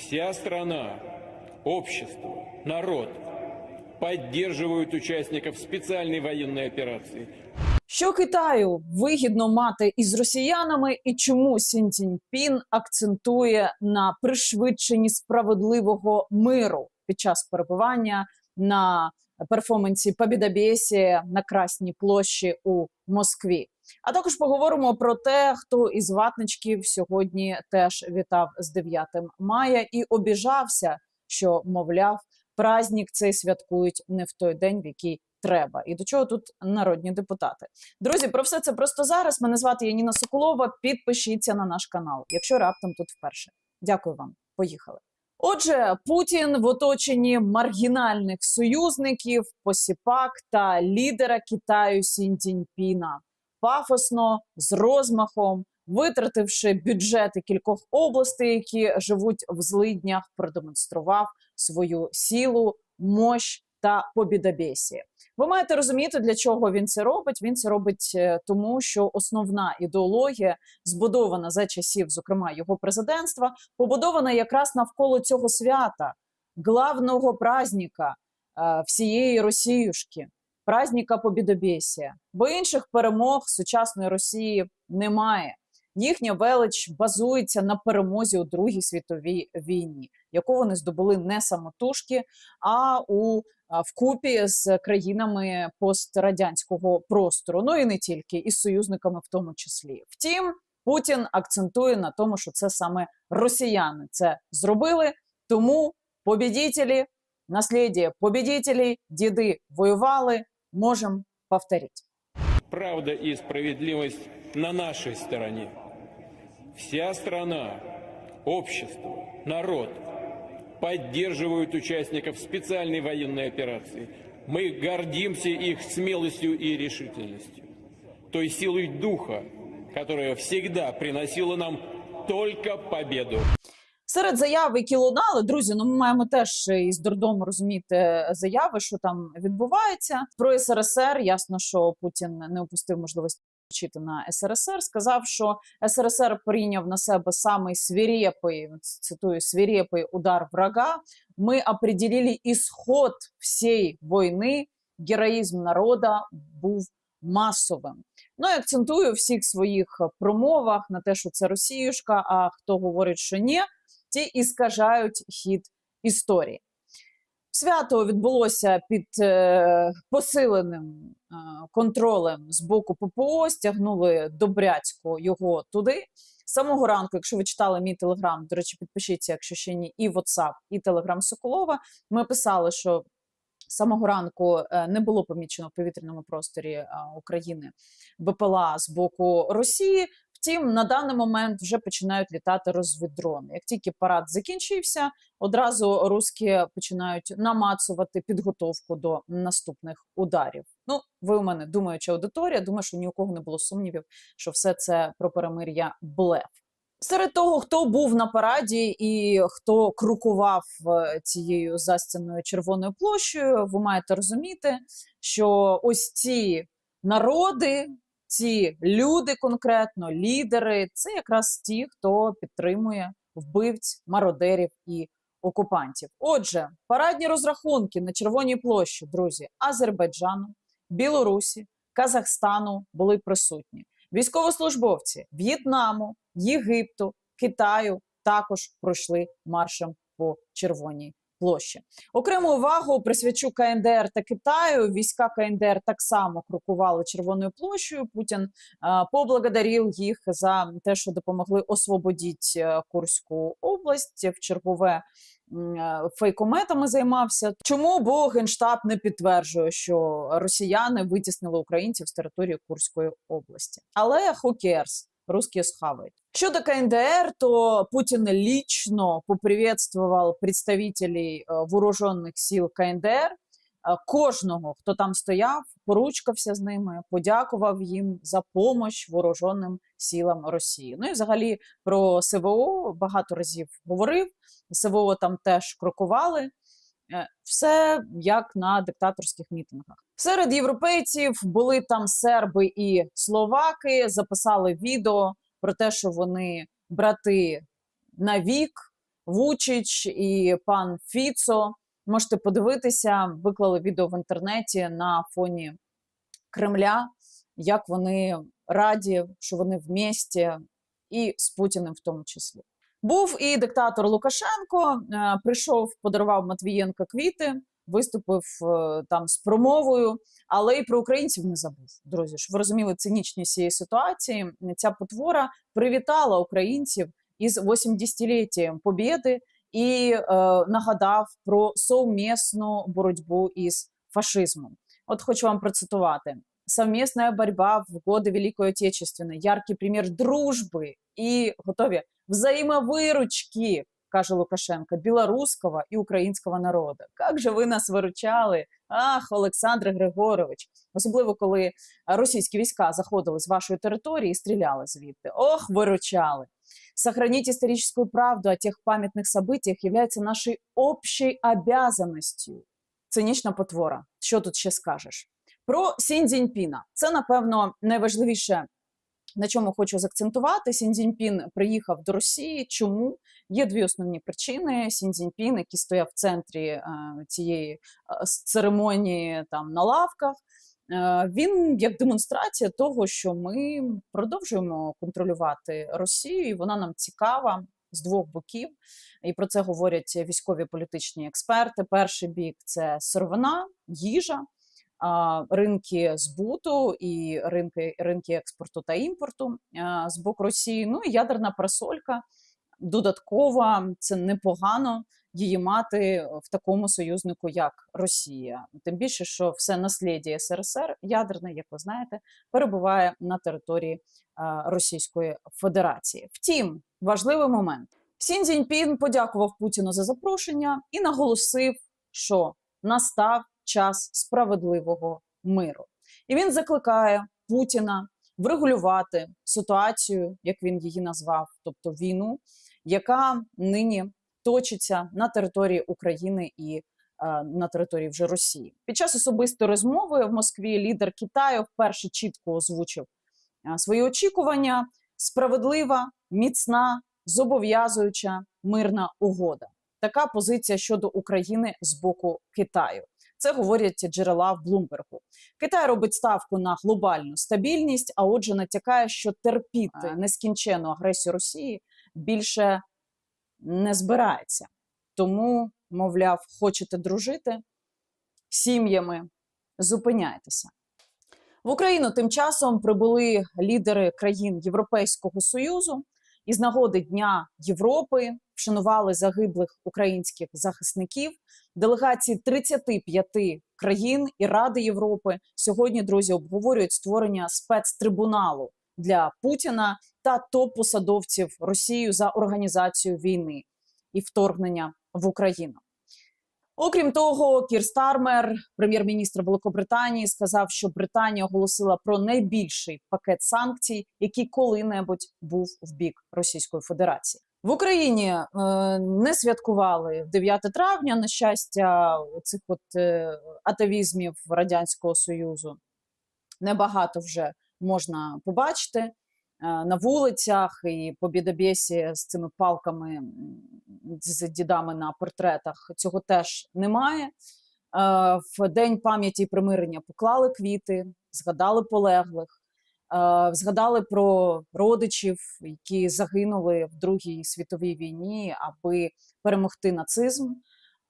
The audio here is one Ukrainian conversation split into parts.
Вся страна, общество, народ поддерживают участников специальной военной операции. Що Китаю вигідно мати із росіянами, і чому Сін Цзіньпін акцентує на пришвидшенні справедливого миру під час перебування на перформансі Побєдобєсія на Красній площі у Москві? А також поговоримо про те, хто із ватничків сьогодні теж вітав з 9 мая і обіжався, що мовляв, праздник цей святкують не в той день, в який треба. І до чого тут народні депутати? Друзі, про все це просто зараз. Мене звати Яніна Соколова. Підпишіться на наш канал, якщо раптом тут вперше. Дякую вам. Поїхали. Отже, Путін в оточенні маргінальних союзників, посіпак та лідера Китаю Сін Цзіньпіна. Пафосно з розмахом, витративши бюджети кількох областей, які живуть в злиднях, продемонстрував свою силу, мощ та побідобєсі. Ви маєте розуміти, для чого він це робить. Він це робить е, тому, що основна ідеологія, збудована за часів, зокрема його президентства, побудована якраз навколо цього свята, главного праздника е, всієї Росіюшки, праздника Побідобєсія. Бо інших перемог сучасної Росії немає. Їхня велич базується на перемозі у Другій світовій війні, яку вони здобули не самотужки, а у вкупі з країнами пострадянського простору. Ну і не тільки, і з союзниками в тому числі. Втім, Путін акцентує на тому, що це саме росіяни це зробили. Тому побідітелі, наслідя побідітелі, діди воювали, можемо повторити. Правда и справедливость на нашей стороне. Вся страна, общество, народ поддерживают участников специальной военной операции. Мы гордимся их смелостью и решительностью, той силой духа, которая всегда приносила нам только победу. Серед заяв, які лунали, друзі, ну ми маємо теж із дурдому розуміти заяви, що там відбувається. Про СРСР ясно, що Путін не упустив можливості вчити на СРСР. Сказав, що СРСР прийняв на себе самий свирепий, цитую, свирепий удар врага. Ми определили ісход всієї війни. Героїзм народа був масовим. Ну і акцентую всіх своїх промовах на те, що це Росіюшка. А хто говорить, що ні, ті і скажають хід історії. Свято відбулося під е, посиленим е, контролем з боку ППО, стягнули добряцько його туди. З самого ранку, якщо ви читали мій телеграм, до речі, підпишіться, якщо ще ні, і WhatsApp, і Телеграм Соколова. Ми писали, що з самого ранку е, не було помічено в повітряному просторі е, України БПЛА з боку Росії. Втім, на даний момент вже починають літати розвіддрони. Як тільки парад закінчився, одразу руски починають намацувати підготовку до наступних ударів. Ну, ви у мене думаюча аудиторія. Думаю, що ні у кого не було сумнівів, що все це про перемир'я блеф. Серед того, хто був на параді і хто крокував е, цією застяною червоною площею, ви маєте розуміти, що ось ці народи, ці люди, конкретно лідери, це якраз ті, хто підтримує вбивць, мародерів і окупантів. Отже, парадні розрахунки на червоній площі, друзі, Азербайджану, Білорусі, Казахстану були присутні. Військовослужбовці В'єтнаму, Єгипту, Китаю також пройшли маршем по червоній площі. Окрему увагу присвячу КНДР та Китаю. Війська КНДР так само крокували червоною площею. Путін е, поблагодарив їх за те, що допомогли освободити е, Курську область в чергове. е, Фейкометами займався. Чому бо генштаб не підтверджує, що росіяни витіснили українців з території Курської області? Але who cares? Русські схавають. Щодо КНДР, то Путин лично поприветствовал представителей э, вооружених сил КНДР. Е, Кожного, хто там стояв, поручкався з ними, подякував їм за помощь вооруженим силам Росії. Ну і взагалі про СВО багато разів говорив. СВО там теж крокували. Е, Все як на диктаторських мітингах. Серед європейців були там серби і словаки, записали відео про те, що вони брати на вік, Вучич і пан Фіцо. Можете подивитися, виклали відео в інтернеті на фоні Кремля, як вони раді, що вони в місті, і з Путіним в тому числі. Був і диктатор Лукашенко, е, прийшов, подарував Матвієнко квіти, виступив е, там з промовою, але і про українців не забув. Друзі, щоб ви розуміли цинічність цієї ситуації. Ця потвора привітала українців із 80-літтям Побєди і е, нагадав про совмісну боротьбу із фашизмом. От хочу вам процитувати. Совместная борьба в годы Великой Отечественной, яркий пример дружбы и готові взаимовыручки, каже Лукашенко, білоруського і українського народу. Як же ви нас виручали? Ах, Олександр Григорович, особливо коли російські війська заходили з вашої території і стріляли звідти. Ох, виручали. Сохранить историческую правду о тех памятных событиях является нашей общей обязанностью. Цинічна потвора. Що тут ще скажеш? Про Сінь Цзіньпіна. Це, напевно, найважливіше, на чому хочу закцентувати. Сінь Цзіньпін приїхав до Росії. Чому? Є дві основні причини. Сінь Цзіньпін, який стояв в центрі е, цієї е, церемонії там на лавках. е, Він як демонстрація того, що ми продовжуємо контролювати Росію, і вона нам цікава з двох боків. І про це говорять військові політичні експерти. Перший бік це сировина, їжа, ринки збуту і ринки, ринки експорту та імпорту з боку Росії. Ну і ядерна парасолька додаткова, це непогано її мати в такому союзнику, як Росія. Тим більше, що все наслідя СРСР ядерне, як ви знаєте, перебуває на території Російської Федерації. Втім, важливий момент. Сін Цзіньпін подякував Путіну за запрошення і наголосив, що настав час справедливого миру. І він закликає Путіна врегулювати ситуацію, як він її назвав, тобто війну, яка нині точиться на території України і е, на території вже Росії. Під час особистої розмови в Москві лідер Китаю вперше чітко озвучив е, свої очікування: справедлива, міцна, зобов'язуюча мирна угода. Така позиція щодо України з боку Китаю. Це говорять джерела в Блумбергу. Китай робить ставку на глобальну стабільність, а отже, натякає, що терпіти нескінчену агресію Росії більше не збирається. Тому, мовляв, хочете дружити сім'ями, зупиняйтеся. В Україну тим часом прибули лідери країн Європейського Союзу і з нагоди Дня Європи вшанували загиблих українських захисників. Делегації 35 країн і Ради Європи сьогодні, друзі, обговорюють створення спецтрибуналу для Путіна та топ-посадовців Росії за організацію війни і вторгнення в Україну. Окрім того, Кір Стармер, прем'єр-міністр Великобританії, сказав, що Британія оголосила про найбільший пакет санкцій, який коли-небудь був в бік Російської Федерації. В Україні е, не святкували 9 травня. На щастя, цих от е, атавізмів радянського союзу небагато вже можна побачити е, на вулицях і по бідобєсі з цими палками з дідами на портретах. Цього теж немає. Е, В день пам'яті і примирення поклали квіти, згадали полеглих, згадали про родичів, які загинули в Другій світовій війні, аби перемогти нацизм.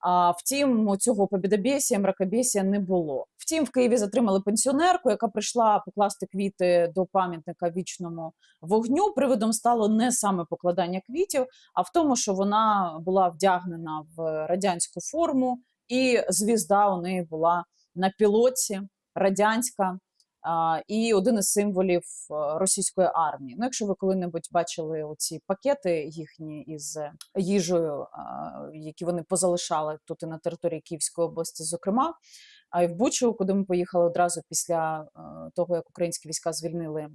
А втім, цього побідобєсія, мракобєсія не було. Втім, в Києві затримали пенсіонерку, яка прийшла покласти квіти до пам'ятника вічному вогню. Приводом стало не саме покладання квітів, а в тому, що вона була вдягнена в радянську форму, і звізда у неї була на пілоті радянська. І один із символів е, російської армії. Ну, якщо ви коли-небудь бачили оці пакети їхні із їжею, які вони позалишали тут і на території Київської області, зокрема, а й в Бучу, куди ми поїхали одразу після е, того, як українські війська звільнили е,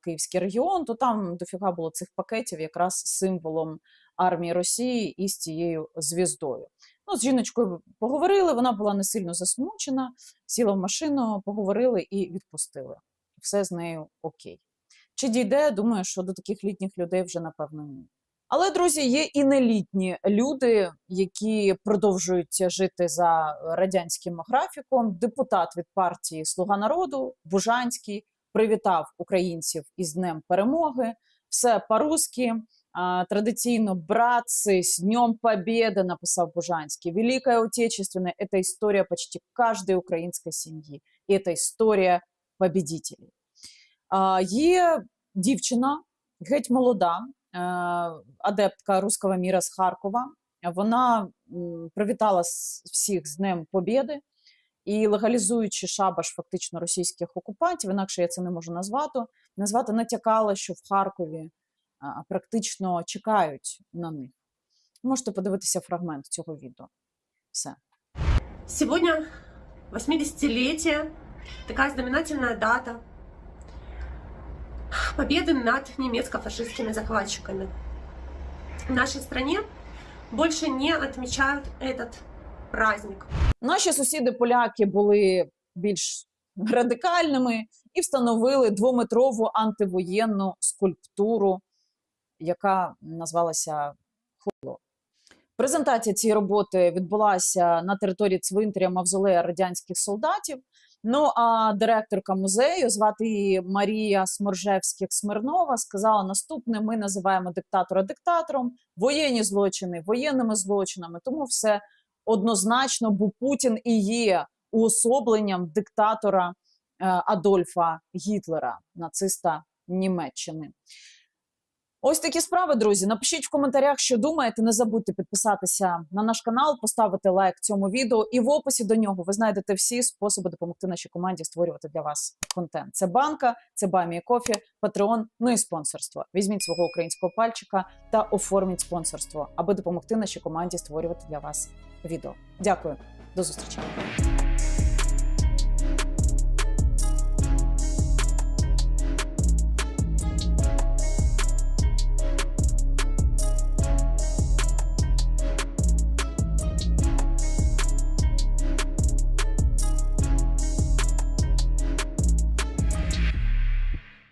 Київський регіон, то там дофіга було цих пакетів якраз символом армії Росії і з цією звіздою. Ну, з жіночкою поговорили, вона була не сильно засмучена, сіла в машину, поговорили і відпустили. Все з нею окей. Чи дійде? Думаю, що до таких літніх людей вже напевно ні. Але друзі, є і нелітні люди, які продовжують жити за радянським графіком. Депутат від партії Слуга народу Бужанський привітав українців із Днем Перемоги. Все по-русски. А, Традиційно братцы, с Днем Победы, написав Бужанський. Великая Отечественная – это история почти каждой української сім'ї. І это історія победителей. А, Є дівчина, геть молода, е, адептка руського міра з Харкова. Вона м, привітала с- всіх з Днем Побєди і легалізуючи шабаш фактично російських окупантів, інакше я це не можу назвати, назвати натякала, що в Харкові а, практично чекають на них. Можете подивитися фрагмент цього відео. Все. Сегодня 80-летие, такая знаменательная дата победы над немецко-фашистскими захватчиками. В нашей стране больше не отмечают этот праздник. Наші сусіди поляки були більш радикальними і встановили двометрову антивоєнну скульптуру, яка назвалася Хуйло. Презентація цієї роботи відбулася на території цвинтаря Мавзолея радянських солдатів. Ну а директорка музею, звати її Марія Сморжевських Смирнова, сказала наступне: ми називаємо диктатора диктатором, воєнні злочини воєнними злочинами, тому все однозначно, бо Путін і є уособленням диктатора е, Адольфа Гітлера, нациста Німеччини. Ось такі справи, друзі. Напишіть в коментарях, що думаєте. Не забудьте підписатися на наш канал, поставити лайк цьому відео. І в описі до нього ви знайдете всі способи допомогти нашій команді створювати для вас контент. Це банка, це Баймі Кофі, Патреон, ну і спонсорство. Візьміть свого українського пальчика та оформіть спонсорство, аби допомогти нашій команді створювати для вас відео. Дякую, до зустрічі.